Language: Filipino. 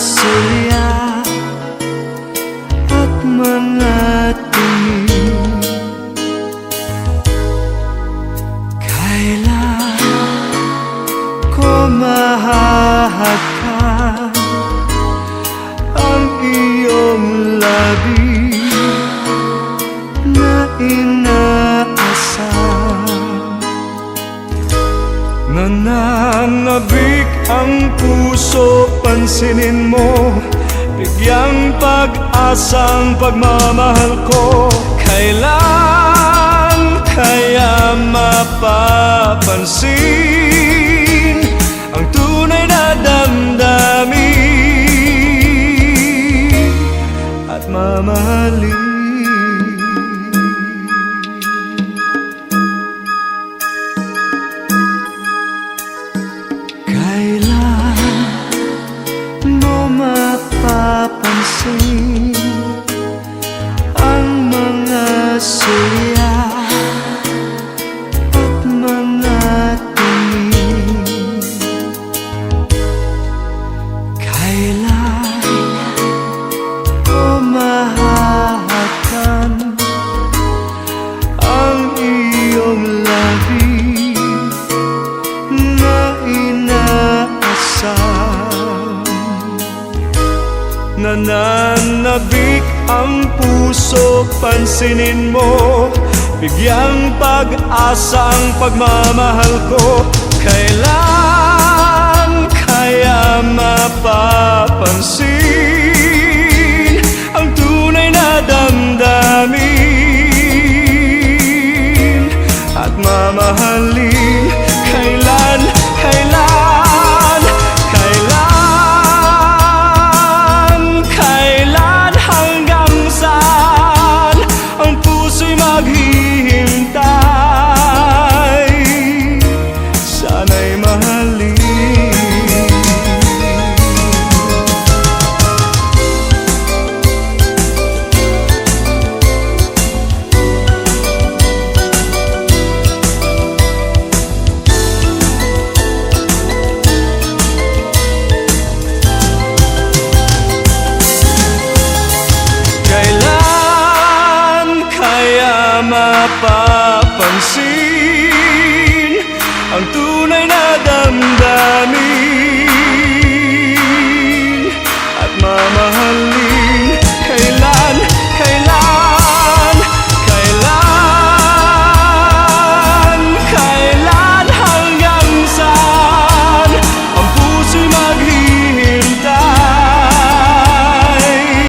masaya at mga tingin Kailan ko mahahakan ang iyong labi na inaasal? Nananabig ang puso, pansinin mo Bigyang pag-asang pagmamahal ko. Kailan kaya mapapansin Ang tunay na damdamin? At mamahalin Nananabik ang puso, pansinin mo. Bigyang pag-asa ang pagmamahal ko. Kailan napapansin.